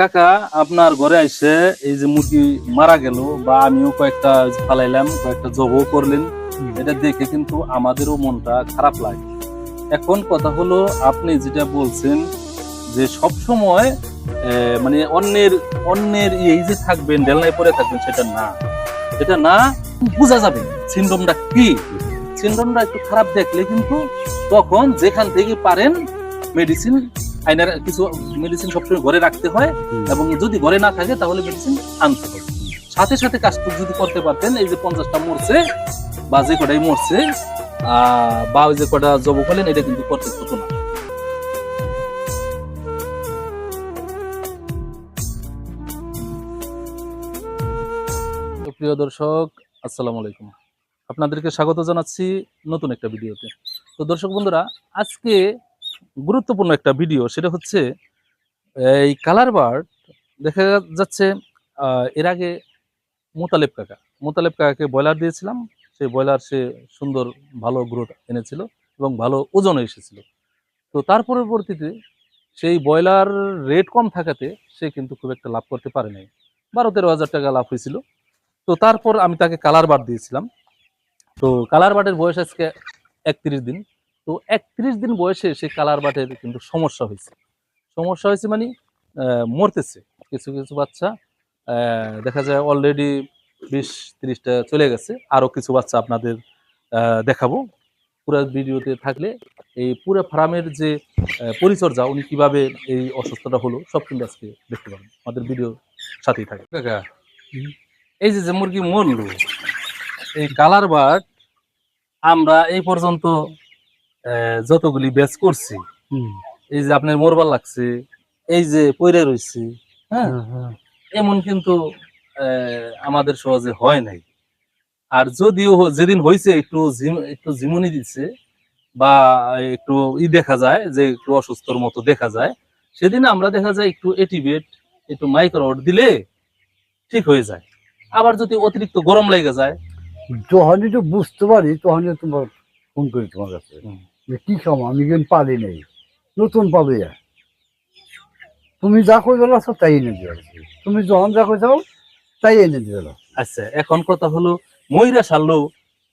কাকা আপনার ঘরে আইসে এই যে মুরগি মারা গেল বা আমিও কয়েকটা ফালাইলাম কয়েকটা জবও করলেন এটা দেখে কিন্তু আমাদেরও মনটা খারাপ লাগে। এখন কথা হলো আপনি যেটা বলছেন যে সব সময় মানে অন্যের অন্যের এই যে থাকবেন ডেলনায় পরে থাকবেন সেটা না। সেটা না বোঝা যাবে সিন্ড্রোমটা কি। সিন্ড্রোমটা একটু খারাপ দেখলে কিন্তু তখন যেখান থেকে পারেন মেডিসিন আইনার কিছু মেডিসিন সবসময় ঘরে রাখতে হয় এবং যদি ঘরে না থাকে তাহলে মেডিসিন আনতে হবে। সাথে সাথে কাজটুকু যদি করতে পারতেন এই যে পঞ্চাশটা মরছে বা যে কটাই মরছে বা ওই যে কটা জব হলেন এটা কিন্তু করতে হতো না। প্রিয় দর্শক আসসালামু আলাইকুম। আপনাদেরকে স্বাগত জানাচ্ছি নতুন একটা ভিডিওতে। তো দর্শক বন্ধুরা আজকে গুরুত্বপূর্ণ একটা ভিডিও সেটা হচ্ছে, এই কালার বার্ড দেখা যাচ্ছে এর আগে মোতালেব কাকা। মোতালেব কাকাকে ব্রয়লার দিয়েছিলাম, সেই ব্রয়লার সে সুন্দর, ভালো গ্রোথ এনেছিল এবং ভালো ওজন এসেছিল। তো তার পরবর্তীতে সেই ব্রয়লার রেট কম থাকাতে সে কিন্তু খুব একটা লাভ করতে পারে নাই। বারো তেরো হাজার টাকা লাভ হয়েছিল। তো তারপর আমি তাকে কালার বার্ড দিয়েছিলাম। তো কালার বার্ডের বয়স আজকে একত্রিশ দিন। তো একত্রিশ দিন বয়সে সেই কালার বাটের কিন্তু সমস্যা হয়েছে। সমস্যা হয়েছে মানে মরতেছে। কিছু কিছু বাচ্চা দেখা যায় অলরেডি বিশ তিরিশটা চলে গেছে। আরও কিছু বাচ্চা আপনাদের দেখাবো। পুরো ভিডিওতে থাকলে এই পুরো ফার্মের যে পরিচর্যা উনি কীভাবে এই অসুস্থতা হলো সব কিন্তু আজকে দেখতে পাবেন। আমাদের ভিডিও সাথেই থাকে কাকা এই যে যে মুরগি মরলো এই কালার বার্ড আমরা এই পর্যন্ত যতগুলি ব্যাচ করছি এই যে আপনার মরবার লাগছে এই যে পইরে রয়েছে হ্যাঁ? এমন কিন্তু আমাদের সহজে হয় নাই। আর যদিও যেদিন হয়েছে একটু একটু জিমনি দিচ্ছে বা একটু ই দেখা যায় যে একটু অসুস্থর মতো দেখা যায় সেদিন আমরা দেখা যায় একটু এটিভেট একটু মাইক্রোড দিলে ঠিক হয়ে যায়। আবার যদি অতিরিক্ত গরম লেগে যায় যখনই তো বুঝতে পারি তখনই তোমার ফোন করি তোমার কাছে। যে কি খাব? আমি কিন্তু পারি নেই। নতুন পাবে তুমি যা কই গেল তাই এনে দিয়ে তুমি যখন যা তাই এনে দিয়ে আচ্ছা এখন কথা হলো ময়রা সারলো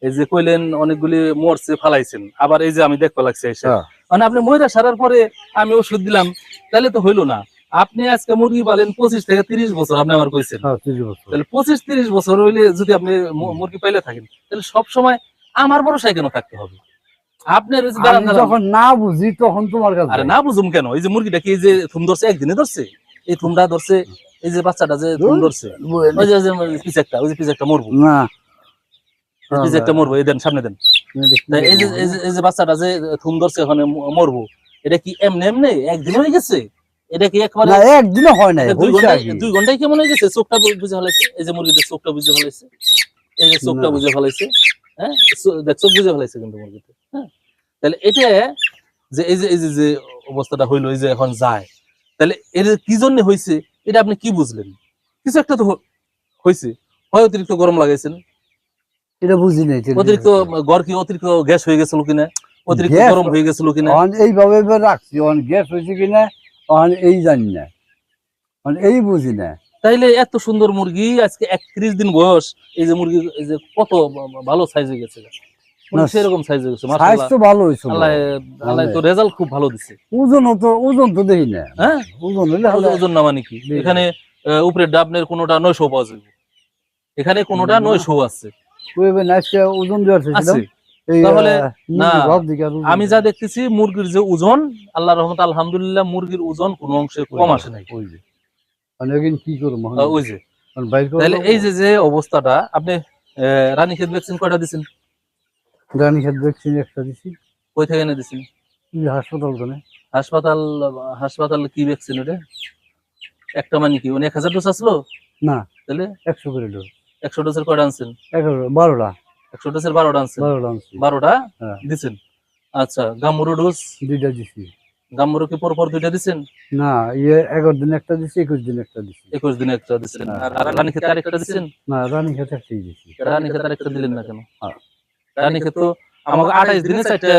এই যে কইলেন অনেকগুলি মরছে ফালাইছেন। আবার এই যে আমি দেখতে লাগছে এসে। হ্যাঁ। মানে আপনি ময়রা সারার পরে আমি ওষুধ দিলাম তাহলে তো হইল না। আপনি আজকে মুরগি পালেন পঁচিশ থেকে তিরিশ বছর আপনি আমার কইছেন। হ্যাঁ তাহলে পঁচিশ তিরিশ বছর হইলে যদি আপনি মুরগি পাইলে থাকেন তাহলে সব সময় আমার ভরসায় কেন থাকতে হবে? আপনার। যখন না বুঝি তখন তোমার কাছে আরে না বুঝুম কেন? এই যে মুরগিটা কি এই যে থুম ধরছে? একদিনে ধরছে? এই থুমটা ধরছে এই যে বাচ্চাটা যে থুম ধরছে? ওই যে- পিছে একটা ওই যে পিছে একটা মরবো। না। পিছে একটা মরবো এই দেন সামনে দেন। এই যে এই যে- বাচ্চাটা যে থুম ধরছে ওখানে মরবো এটা কি এমনি এমনি? একদিন হয়ে গেছে? এটা কি একবারে না একদিনও হয় দুই ঘন্টায় কেমন হয়ে গেছে? চোখটা বুঝে ফেলাইছে? এই যে মুরগিদের চোখটা বুঝে ফেলাইছে। এই যে চোখটা না। বুঝে ফেলাইছে। হ্যাঁ? চোখ বুঝে ফেলাইছে কিন্তু মুরগিতে হ্যাঁ? তাহলে এটা যে এই যে এই যে যে অবস্থাটা হইল এই যে এখন যায় তাহলে এর কি জন্য হয়েছে এটা আপনি কি বুঝলেন? কিছু একটা তো হয়েছে হয় অতিরিক্ত গরম লাগাইছেন? এটা বুঝি নাই অতিরিক্ত গড় কি অতিরিক্ত গ্যাস হয়ে গেছিল কিনা? অতিরিক্ত গরম হয়ে গেছিল কিনা? এইভাবে রাখছি অন গ্যাস হয়েছে কিনা অন এই জানি না। অন এই বুঝি না। তাইলে এত সুন্দর মুরগি আজকে একত্রিশ দিন বয়স এই যে মুরগি এই যে কত ভালো সাইজ হয়ে গেছে। সেরকম সাইজ হয়ে সাইজ তো ভালো হয়েছিল আল্লাহ আল্লাহ তো রেজাল্ট খুব ভালো দিছে। ওজন তো ওজন তো দেখি না। হ্যাঁ? ওজন হলে ওজন- ওজন না মানে কি? এখানে উপরে ডাবনের কোনোটা নয়শো পাওয়া যাবে। এখানে কোনোটা না। নয়শো আছে। ওইভাবে নাচকে ওজন দেওয়ার ছিল। তাহলে না, মুরগি ভাব দিকে আর ওজন আমি যা দেখতেছি মুরগির যে ওজন আল্লাহ রহমত আলহামদুলিল্লাহ মুরগির ওজন কোনো অংশে কম আসে নাই। ওই যে। মানে কি করব ওই যে। এই যে যে অবস্থাটা আপনি রানী ক্ষেত ভ্যাকসিন কয়টা দিচ্ছেন রানী খেত ভ্যাকসিন একটা দিছি। কই থেকে এনে দিচ্ছেন এই হাসপাতাল কোনে হাসপাতাল হাসপাতাল কি ভ্যাকসিন ওটা? একটা মানে কি উনি এক হাজার ডোজ আসলো? না তাহলে? একশো করে ডোজ একশো ডোজের কয়টা আনছেন? বারোটা। একশো ডোজের বারোটা আনছেন? বারোটা হ্যাঁ। দিচ্ছেন আচ্ছা গাম্বুরো ডোজ দুইটা দিছি। গাম্বুরো কি পর পর দুইটা দিচ্ছেন না ইয়ে এগারো দিন একটা দিছি একুশ দিন একটা দিছি। একুশ দিনে একটা দিচ্ছেন হ্যাঁ। আর রানী ক্ষেতে আরেকটা দিচ্ছেন না রানী খেতে একটাই দিছি। রানী ক্ষেতে আরেকটা দিলেন না কেন? রানী ক্ষেত আমাকে আঠাইশ দিনে চারটা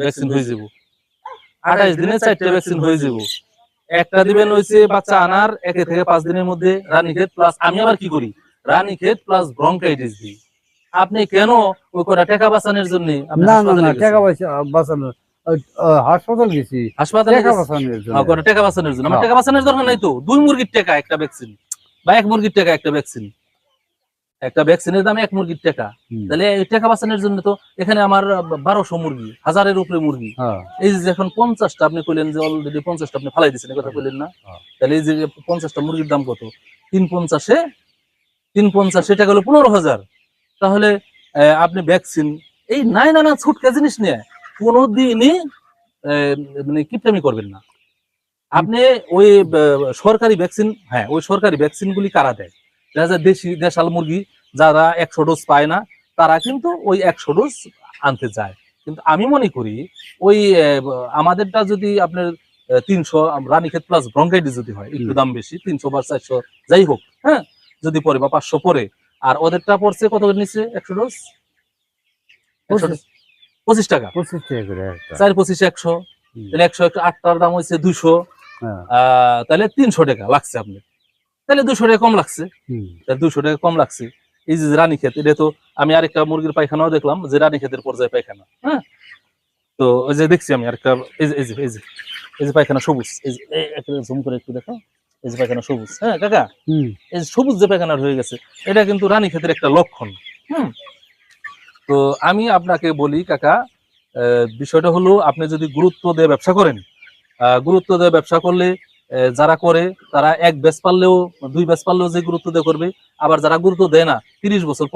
ভ্যাকসিন হয়ে যাব। আঠাইশ দিনে চারটা ভ্যাকসিন হয়ে যাব। একটা দিবেন হইছে বাচ্চা আনার একে থেকে পাঁচ দিনের মধ্যে রানীক্ষেত প্লাস আমি আবার কি করি? রানীক্ষেত প্লাস ব্রঙ্কাইটিস দিই। আপনি কেন ওই কটা টাকা বাঁচানোর জন্য না টাকা বাঁচানো হাসপাতাল গেছি। হাসপাতালে টাকা বাঁচানোর জন্য। টাকা বাঁচানোর জন্য। আমার। টাকা বাঁচানোর দরকার নাই তো। দুই মুরগির টাকা একটা ভ্যাকসিন বা এক মুরগির টাকা একটা ভ্যাকসিন একটা ভ্যাকসিনের দাম এক মুরগির টাকা। তাহলে এই টাকা বাঁচানোর জন্য তো এখানে আমার বারোশো মুরগি হাজারের উপরে মুরগি। হ্যাঁ। এই যে এখন পঞ্চাশটা আপনি কইলেন যে অলরেডি পঞ্চাশটা আপনি ফালাই দিচ্ছেন কথা কইলেন না? হ্যাঁ। তাহলে এই যে পঞ্চাশটা মুরগির দাম কত? তিন পঞ্চাশে তিন পঞ্চাশ সেটা গেল পনেরো হাজার। তাহলে আপনি ভ্যাকসিন এই নাই না না ছুটকা জিনিস নিয়ে কোনোদিনই মানে কিপটামি করবেন না। আপনি ওই সরকারি ভ্যাকসিন হ্যাঁ ওই সরকারি ভ্যাকসিন গুলি কারা দেয়? দেখা দেশি দেশাল মুরগি যারা একশো ডোজ পায় না তারা কিন্তু ওই একশো ডোজ আনতে যায়। কিন্তু আমি মনে করি ওই আমাদেরটা যদি আপনার তিনশো রানীক্ষেত প্লাস ব্রঙ্কাইটিস যদি হয় একটু দাম বেশি তিনশো বা চারশো যাই হোক হ্যাঁ যদি পরে বা পাঁচশো পরে আর ওদেরটা পড়ছে কত করে নিচ্ছে একশো ডোজ একশো পঁচিশ। টাকা। চার পঁচিশ একশো। তাহলে একশো আটটার দাম হয়েছে দুইশো হ্যাঁ। আহ, তাহলে তিনশো টাকা লাগছে আপনি তাহলে দুশো টাকা কম লাগছে। দুশো টাকা কম লাগছে। এই যে রানী ক্ষেত এটা তো আমি আরেকটা মুরগির পায়খানাও দেখলাম যে রানী ক্ষেতের পর্যায়ে পায়খানা হ্যাঁ? তো ওই যে দেখছি আমি আরেকটা এই যে এই যে এই যে এই যে পায়খানা সবুজ এই যে জুম করে একটু দেখো। এই যে পায়খানা সবুজ হ্যাঁ কাকা? এই যে সবুজ যে পায়খানা হয়ে গেছে এটা কিন্তু রানী ক্ষেতের একটা লক্ষণ হুম? তো আমি আপনাকে বলি কাকা আহ, বিষয়টা হলো আপনি যদি গুরুত্ব দিয়ে ব্যবসা করেন আহ, গুরুত্ব দিয়ে ব্যবসা করলে যারা করে তারা এক ব্যাচ পারলেও দুই ব্যাচ পারলেও যে গুরুত্ব দিয়ে করবে আবার যারা গুরুত্ব দেয় না তিরিশ বছর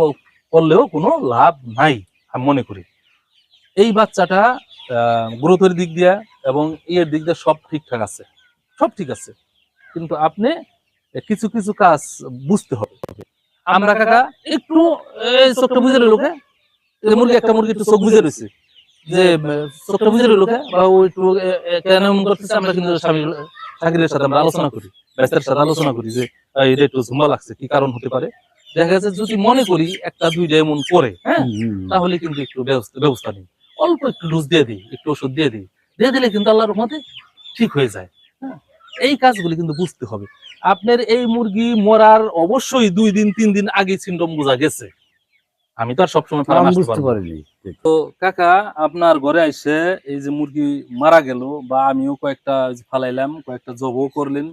করলেও কোনো লাভ নাই আমি মনে করি। এই বাচ্চাটা গ্রোথের দিক দিয়ে এবং ইয়ের দিক দিয়ে সব ঠিকঠাক আছে। সব ঠিক আছে। কিন্তু আপনি কিছু কিছু কাজ বুঝতে হবে। আমরা কাকা একটু চোখটা বুঝে রইল মুরগি একটা মুরগি একটু চোখ বুঝে রয়েছে। যে চোখটা বুঝে রইল বা ও একটু কেন করতেছে আমরা কিন্তু শাকিরের সাথে আমরা আলোচনা করি ব্যস্তের সাথে আলোচনা করি যে এটা একটু ঝুমা লাগছে কি কারণ হতে পারে? দেখা যাচ্ছে যদি মনে করি একটা দুইটা এমন করে হ্যাঁ। তাহলে কিন্তু একটু ব্যবস্থা নেই। অল্প একটু ডোজ দিয়ে দিই একটু ওষুধ দিয়ে দিই দিয়ে দিলে কিন্তু আল্লাহর মতে ঠিক হয়ে যায় হ্যাঁ। এই কাজগুলি কিন্তু বুঝতে হবে। আপনার এই মুরগি মরার অবশ্যই দুই দিন তিন দিন আগে সিন্ডম বোঝা গেছে। আমি তো আর সবসময় ফার্ম বুঝতে না। পারিনি। তো কাকা আপনার ঘরে আইসে এই যে মুরগি মারা গেল বা আমিও কয়েকটা ফালাইলাম কয়েকটা জবও করলেন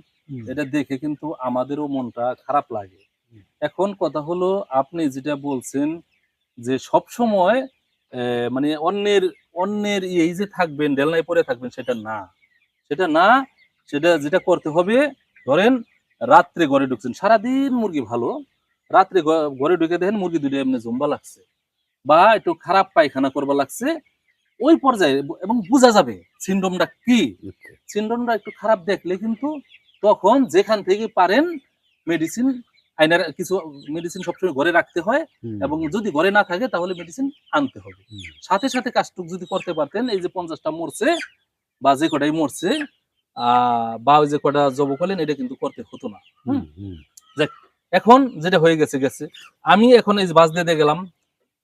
এটা দেখে কিন্তু আমাদেরও মনটা খারাপ লাগে। এখন কথা হলো আপনি যেটা বলছেন যে সব সময় মানে অন্যের অন্যের এই যে থাকবেন ডেলনায় পরে থাকবেন সেটা না। সেটা না সেটা যেটা করতে হবে ধরেন রাত্রে ঘরে ঢুকছেন সারাদিন মুরগি ভালো রাত্রে ঘরে ঢুকে দেখেন মুরগি দুটো এমনি জম্বা লাগছে। বা একটু খারাপ পায়খানা করবা লাগছে। ওই পর্যায়ে এবং বোঝা যাবে সিন্ড্রোমটা কি। সিন্ড্রোমটা একটু খারাপ দেখলে কিন্তু তখন যেখান থেকে পারেন মেডিসিন আইনার কিছু মেডিসিন সবসময় ঘরে রাখতে হয় এবং যদি ঘরে না থাকে তাহলে মেডিসিন আনতে হবে। সাথে সাথে কাজটুক যদি করতে পারতেন এই যে পঞ্চাশটা মরছে বা যে কটাই মরছে আহ বা ওই যে কটা জব করলেন এটা কিন্তু করতে হতো না। হুম, হুম। এখন যেটা হয়ে গেছে গেছে। আমি এখন এই বাস দিয়ে গেলাম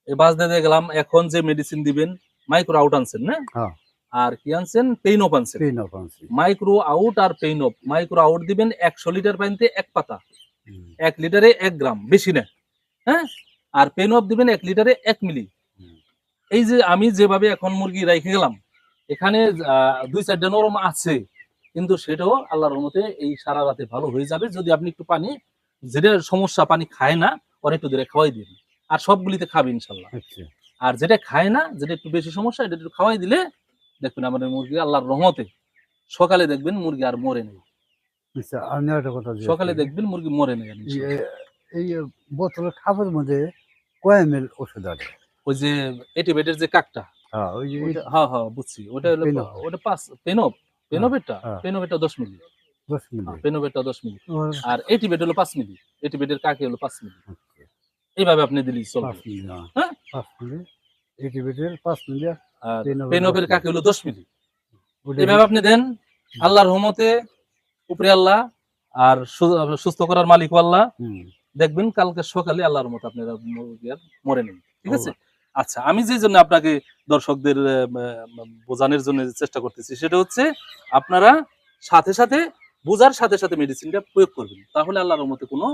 এই বাস দিয়ে গেলাম এখন যে মেডিসিন দিবেন মাইক্রো আউট আনছেন না? হ্যাঁ। আর কি আনছেন? পেইন অফ আনছেন। মাইক্রো আউট আর পেইন অফ মাইক্রো আউট দিবেন একশো লিটার পানিতে এক পাতা। এক লিটারে এক গ্রাম বেশি না। হ্যাঁ? আর পেইন অফ দিবেন এক লিটারে এক মিলি এই যে আমি যেভাবে এখন মুরগি রেখে গেলাম এখানে দুই চারটা নরম আছে। কিন্তু সেটাও আল্লাহর রহমতে এই সারা রাতে ভালো হয়ে যাবে। যদি আপনি একটু পানি যেটা সমস্যা পানি খায় না ওরা একটু ধরে খাওয়াই দিন আর সবগুলিতে খাবে ইনশাল্লাহ। আচ্ছা। আর যেটা খায় না যেটা একটু বেশি সমস্যা এটা একটু খাওয়াই দিলে দেখবেন আমাদের মুরগি আল্লাহর রহমতে সকালে দেখবেন মুরগি আর মরে নেই। আচ্ছা সকালে দেখবেন মুরগি মরে নেই এই বোতলের খাপের মধ্যে কয় এম ওষুধ আছে। ওই যে এটিভেটের যে কাকটা হ্যাঁ হ্যাঁ হ্যাঁ বুঝছি। ওটা হলো ওটা পাঁচ পেনপ পেনপেরটা হ্যাঁ। পেনপেরটা দশ মিলি। মিলি ওর আর এটিভেট হলো পাঁচ মিলি এটিভেটের কাকে হলো পাঁচ মিলি আচ্ছা, এইভাবে আপনি চলবে। হ্যাঁ? আর হলো মিলি এইভাবে আপনি দেন। আল্লাহর রহমতে উপরে আল্লাহ আর সুস্থ করার মালিক আল্লাহ। দেখবেন কালকে সকালে আল্লাহর মতো আপনারা মরে নেন। ঠিক আছে? আচ্ছা আমি যে জন্য আপনাকে দর্শকদের বোঝানোর জন্য চেষ্টা করতেছি সেটা হচ্ছে আপনারা সাথে সাথে বোঝার সাথে সাথে মেডিসিনটা প্রয়োগ করবেন। তাহলে আল্লাহর মতে কোনো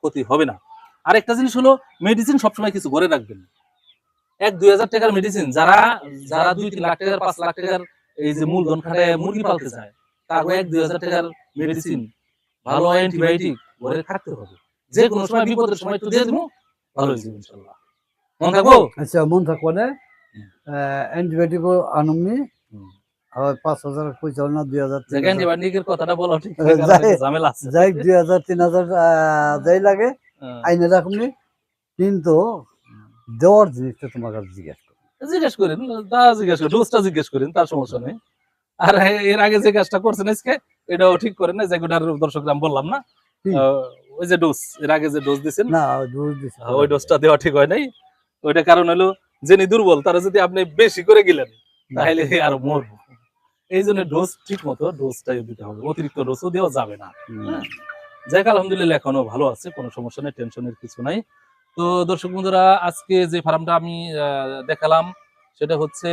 ক্ষতি হবে না। আর একটা জিনিস হলো মেডিসিন সবসময় কিছু ঘরে রাখবেন। এক দুই হাজার টাকার মেডিসিন যারা যারা দুই তিন লাখ টাকার পাঁচ লাখ টাকার এই যে মূলধন খাটায় মুরগি পালতে চায় তার এক দুই হাজার টাকার মেডিসিন ভালো অ্যান্টিবায়োটিক ঘরে থাকতে হবে। যে কোনো সময় বিপদের সময় একটু দিয়ে দেবো ভালো হয়ে যাবে ইনশাল্লাহ মন থাকব? আচ্ছা মন থাকবে না? অ্যান্টিবায়োটিকও আনুমনি পাঁচ হাজার না দুই হাজার কথাটা বলো ঠিক যাই- দুই হাজার তিন হাজার আহ, যাই লাগে হ্যাঁ। আইনে রাখুনি কিন্তু দেওয়ার জিনিসটা তোমার কাছে জিজ্ঞেস জিজ্ঞেস করেন তা জিজ্ঞেস করেন ডোজটা জিজ্ঞেস করেন তার সমস্যা নেই। আর এর আগে যে কাজটা করছেন আজকে এটাও ঠিক করেন না যেগুলার দর্শক আমি বললাম না। ওই যে ডোজ এর আগে যে ডোজ দিছেন না ডোজ ওই ডোজটা দেওয়া ঠিক হয় নাই। ওইটা কারণ হলো যিনি দুর্বল তারা যদি আপনি বেশি করে গেলেন তাহলে আর মরবো। এই জন্য ডোজ ঠিক মতো ডোজটাই দিতে হবে। অতিরিক্ত ডোজও দেওয়া যাবে না। হুম। যাক, আলহামদুলিল্লাহ এখনও ভালো আছে, কোনো সমস্যা নেই টেনশনের কিছু নাই। তো দর্শক বন্ধুরা, আজকে যে ফার্মটা আমি দেখালাম, সেটা হচ্ছে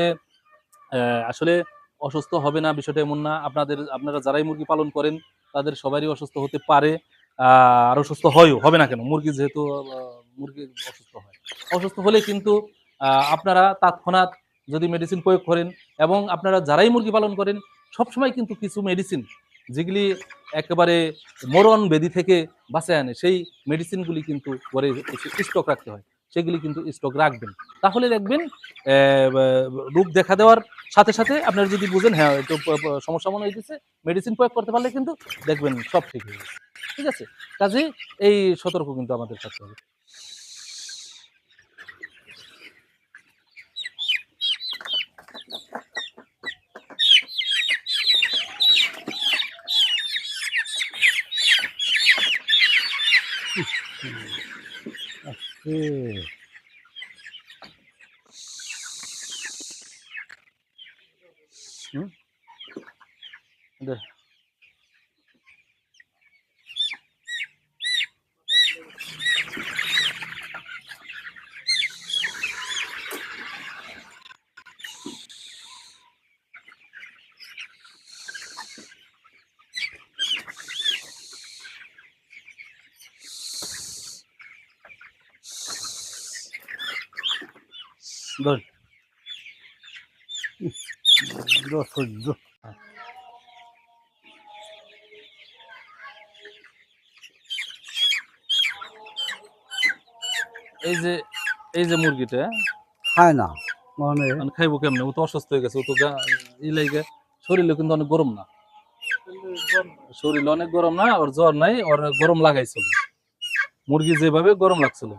আসলে অসুস্থ হবে না, বিষয়টা এমন না। আপনাদের, আপনারা যারাই মুরগি পালন করেন, তাদের সবারই অসুস্থ হতে পারে আর অসুস্থ হয়ও, হবে না কেন? মুরগি যেহেতু মুরগি অসুস্থ হয়। অসুস্থ হলে কিন্তু আপনারা তৎক্ষণাৎ যদি মেডিসিন প্রয়োগ করেন এবং আপনারা যারাই মুরগি পালন করেন, সবসময় কিন্তু কিছু মেডিসিন যেগুলি একেবারে মরণ বেদি থেকে বাঁচায় আনে, সেই মেডিসিনগুলি কিন্তু পরে স্টক রাখতে হয়, সেগুলি কিন্তু স্টক রাখবেন। তাহলে দেখবেন রোগ দেখা দেওয়ার সাথে সাথে আপনারা যদি বুঝেন হ্যাঁ একটু সমস্যা মনে হইতেছে মেডিসিন প্রয়োগ করতে পারলে কিন্তু দেখবেন সব ঠিক হয়ে গেছে। ঠিক আছে? কাজে এই সতর্ক কিন্তু আমাদের থাকতে হবে। Okay. ধর। সহ্য। এই যে এই যে মুরগিটা খায় না মানে মানে খাইবো কেমনে? ও তো অসুস্থ হয়ে গেছে ও তো ই লাগে শরীরে কিন্তু অনেক গরম না। শরীরে অনেক গরম না ওর জ্বর নাই ওর গরম লাগাইছিল। মুরগি যেভাবে গরম লাগছিল।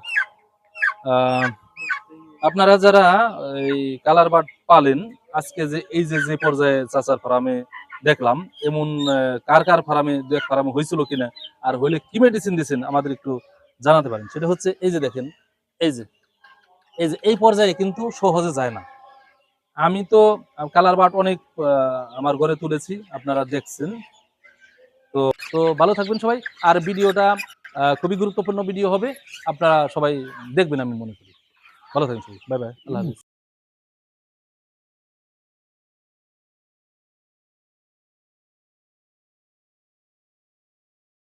আহ, আপনারা যারা এই কালার বাট পালেন, আজকে যে এই যে যে পর্যায়ে চাচার ফার্মে দেখলাম, এমন কার কার ফার্মে, দু এক ফার্মে হয়েছিল কিনা, আর হইলে কি মেডিসিন দিয়েছেন আমাদের একটু জানাতে পারেন। সেটা হচ্ছে এই যে দেখেন, এই যে এই যে এই পর্যায়ে কিন্তু সহজে যায় না। আমি তো কালার বাট অনেক আমার ঘরে তুলেছি, আপনারা দেখছেন। তো তো ভালো থাকবেন সবাই। আর ভিডিওটা খুবই গুরুত্বপূর্ণ ভিডিও হবে। আপনারা সবাই দেখবেন আমি মনে করি। ভালো থাকবেন সবাই বাই বাই আল্লাহ হাফিজ